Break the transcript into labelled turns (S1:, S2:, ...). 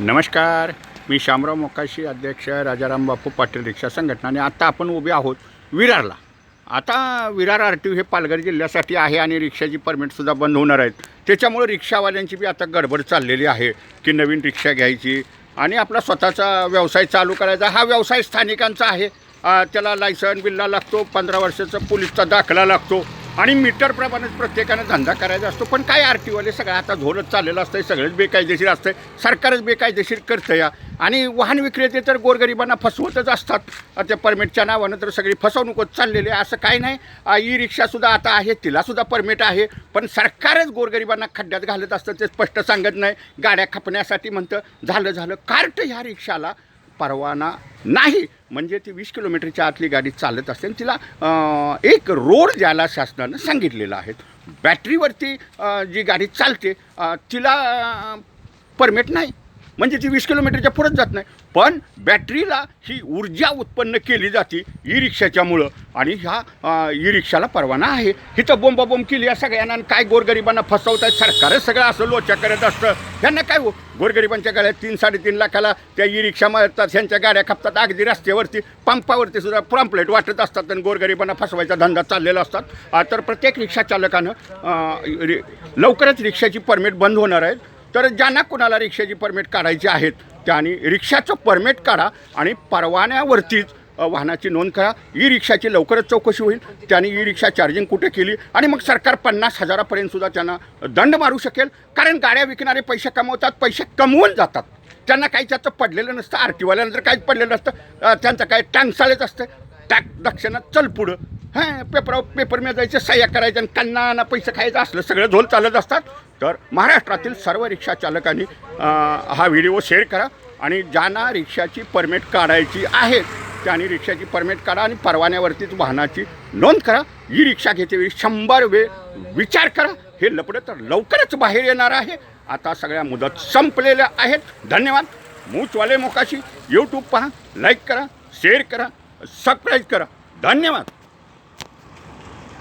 S1: नमस्कार. मी शामराव मोकाशी अध्यक्ष राजाराम बापू पाटील रिक्षा संघटना आणि आता आपण उभे आहोत विरारला. आता विरार आर टी हे पालघर जिल्ह्यासाठी आहे आणि रिक्षाची परमिटसुद्धा बंद होणार आहेत. त्याच्यामुळं रिक्षावाल्यांची बी आता गडबड चाललेली आहे की नवीन रिक्षा घ्यायची आणि आपला स्वतःचा व्यवसाय चालू करायचा. हा व्यवसाय स्थानिकांचा आहे. त्याला लायसन बिल्ला लागतो पंधरा वर्षाचा पोलीसचा दाखला लागतो. आणि मीटरप्रमाणेच प्रत्येकानं धंदा करायचा असतो. पण काय आर टीवाले सगळं आता धोरच चाललेलं असतं सगळंच बेकायदेशीर असतं सरकारच बेकायदेशीर करतं या. आणि वाहन विक्रेते तर गोरगरिबांना फसवतच असतात. त्या परमिटच्या नावानं तर सगळी फसवणूकच चाललेली आहे. असं काही नाही. ई रिक्षासुद्धा आता आहे तिलासुद्धा परमिट आहे. पण सरकारच गोरगरिबांना खड्ड्यात घालत असतं ते स्पष्ट सांगत नाही. गाड्या खपण्यासाठी म्हणतं झालं झालं. कार्ट ह्या रिक्षाला परवाना नाही. म्हणजे ती वीस किलोमीटरच्या आतली गाडी चालत असते आणि तिला एक रोड द्यायला शासनानं सांगितलेलं आहे. बॅटरीवरती जी गाडी चालते तिला परमिट नाही. म्हणजे ती वीस किलोमीटरच्या पुढंच जात नाही. पण बॅटरीला ही ऊर्जा उत्पन्न केली जाते ई रिक्षाच्यामुळं आणि ह्या ई रिक्षाला परवाना आहे. हिथं बोंबाबोंब केली या सगळ्यांना आणि काय गोरगरिबांना फसवत आहेत सरकारच सगळं असं लोचा करत असतं. ह्यांना काय हो गोरगरिबांच्या गाड्या तीन साडेतीन लाखाला त्या ई रिक्षा मारतात ह्यांच्या गाड्या खपतात. अगदी रस्त्यावरती पंपावरती सुद्धा प्रॉम्पलेट वाटत असतात आणि गोरगरिबांना फसवायचा धंदा चाललेला असतात. तर प्रत्येक रिक्षा चालकानं लवकरच रिक्षाची परमिट बंद होणार आहेत. तर ज्यांना कोणाला रिक्षाची परमिट काढायची आहेत त्यांनी रिक्षाचं परमिट काढा आणि परवान्यावरतीच वाहनाची नोंद करा. ई रिक्षाची लवकरच चौकशी होईल. त्यांनी ई रिक्षा चार्जिंग कुठे केली? आणि मग सरकार पन्नास हजारापर्यंत सुद्धा त्यांना दंड मारू शकेल. कारण गाड्या विकणारे पैसे कमवतात पैसे कमवून जातात. त्यांना काही त्याचं पडलेलं नसतं. आर टीवाल्यानंतर जर काहीच पडलेलं नसतं त्यांचं काय टांगसाळेच असतं. टॅक दक्षिणात चल पुढं. हां पेपरावर पेपर मिळायचे सह्या करायचं आणि त्यांना पैसे खायचं असलं सगळं झोल चालत असतात. तर महाराष्ट्रातील सर्व रिक्षा चालकांनी हा व्हिडिओ शेअर करा. आणि ज्यांना रिक्षाची परमिट काढायची आहे त्यांनी रिक्षाची परमिट काढा आणि परवान्यावरतीच वाहनाची नोंद करा. ई रिक्षा घेतेवेळी शंभर वेळ विचार करा. हे लपडं तर लवकरच बाहेर येणार आहे. आता सगळ्या मुदत संपलेल्या आहेत. धन्यवाद. मूचवाले मोकाशी. यूट्यूब पहा. लाईक करा. शेअर करा. सबस्क्राईब करा. धन्यवाद.